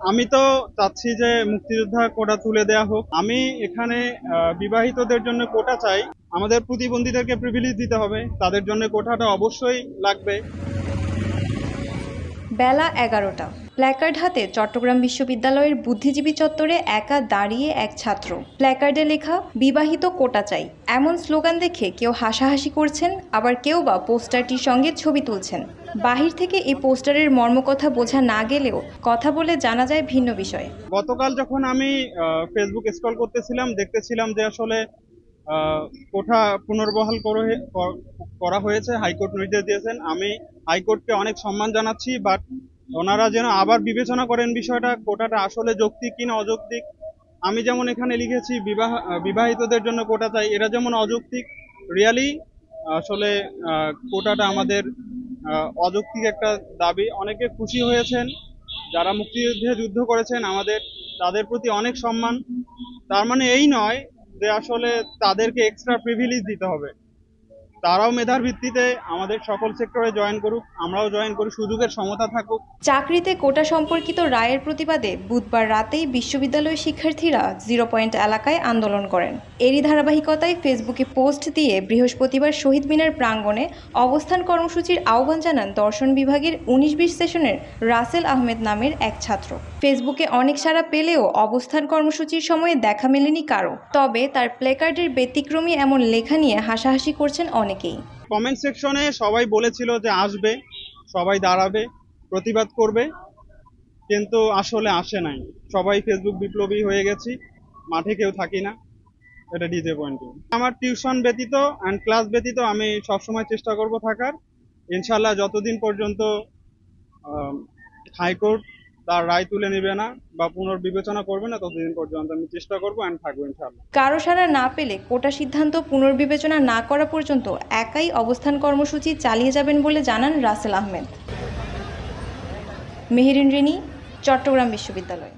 আমি তো চাচ্ছি যে মুক্তিযোদ্ধা কোটা তুলে দেয়া হোক। আমি এখানে বিবাহিতদের জন্য কোটা চাই। আমাদের প্রতিবন্ধীদেরকে প্রিভিলেজ দিতে হবে। তাদের জন্য কোটাটা অবশ্যই লাগবে। বেলা এগারোটা। প্ল্যাকার্ড হাতে চট্টগ্রাম বিশ্ববিদ্যালয়ের বুদ্ধিজীবী চত্বরে একা দাঁড়িয়ে এক ছাত্র। প্ল্যাকার্ডে লেখা, বিবাহিত কোটা চাই। এমন স্লোগান দেখে কেউ হাসাহাসি করছেন, আবার কেউ বা পোস্টারটির সঙ্গে ছবি তুলছেন। বাহির থেকে এই পোস্টারের মর্মকথা বোঝা না গেলেও কথা বলে জানা যায় ভিন্ন বিষয়ে। গতকাল যখন আমি ফেসবুক স্ক্রল করতেছিলাম, দেখতেছিলাম যে আসলে কোঠা পুনর্বহাল করে- হয়েছে, হাইকোর্ট নির্দেশ দিয়েছেন। আমি হাইকোর্টকে অনেক সম্মান জানাচ্ছি বাট ওনারা যেন আবার বিবেচনা করেন বিষয়টা কোটাটা আসলে যৌক্তিক কিনা অযৌক্তিক। আমি যেমন এখানে লিখেছি, বিবাহ বিবাহিতদের জন্য কোটা চাই, এরা যেমন অযৌক্তিক রিয়ালি আসলে কোটাটা আমাদের অযৌক্তিক একটা দাবি। অনেকে খুশি হয়েছেন, যারা মুক্তিযুদ্ধে যুদ্ধ করেছেন, আমাদের, তাদের প্রতি অনেক সম্মান। তার মানে এই নয় যে আসলে তাদেরকে এক্সট্রা প্রিভিলেজ দিতে হবে। তারাও মেধার ভিত্তিতে আমাদের সকল সেক্টরে জয়েন করুক, আমরাও জয়েন করি, সুযোগের সমতা থাকুক। চাকরিতে কোটা সম্পর্কিত রায়ের প্রতিবাদে বুধবার রাতেই বিশ্ববিদ্যালয় শিক্ষার্থীরা জিরো পয়েন্ট এলাকায় আন্দোলন করেন। এরই ধারাবাহিকতায় ফেসবুকে পোস্ট দিয়ে বৃহস্পতিবার শহীদ মিনার প্রাঙ্গণে অবস্থান কর্মসূচির আহ্বান জানান দর্শন বিভাগের উনিশ বিশ সেশনের রাসেল আহমেদ নামের এক ছাত্র। ফেসবুকে অনেক সাড়া পেলেও অবস্থান কর্মসূচির সময়ে দেখা মেলেনি কারও। তবে তার প্লেকার্ডের ব্যতিক্রমী এমন লেখা নিয়ে হাসাহাসি করছেন অনেকেই। কমেন্ট সেকশনে সবাই বলেছিল যে আসবে, সবাই দাঁড়াবে, প্রতিবাদ করবে, কিন্তু আসলে আসে নাই। সবাই ফেসবুক বিপ্লবী হয়ে গেছি, মাঠে কেউ থাকি না, এটা ডিজে পয়েন্ট আমার টিউশন ব্যতীত অ্যান্ড ক্লাস ব্যতীত আমি সবসময় চেষ্টা করব থাকার। ইনশাল্লাহ যতদিন পর্যন্ত হাইকোর্ট তার রায় তুলে নেবে না বা পুনর্বিবেচনা করবে না, ততদিন পর্যন্ত আমি চেষ্টা করব অ্যান্ড থাকব ইনশাল্লাহ কারও সাড়া না পেলে কোটা সিদ্ধান্ত পুনর্বিবেচনা না করা পর্যন্ত একাই অবস্থান কর্মসূচি চালিয়ে যাবেন বলে জানান রাসেল আহমেদ। মেহেরিন রিনি চট্টগ্রাম বিশ্ববিদ্যালয়।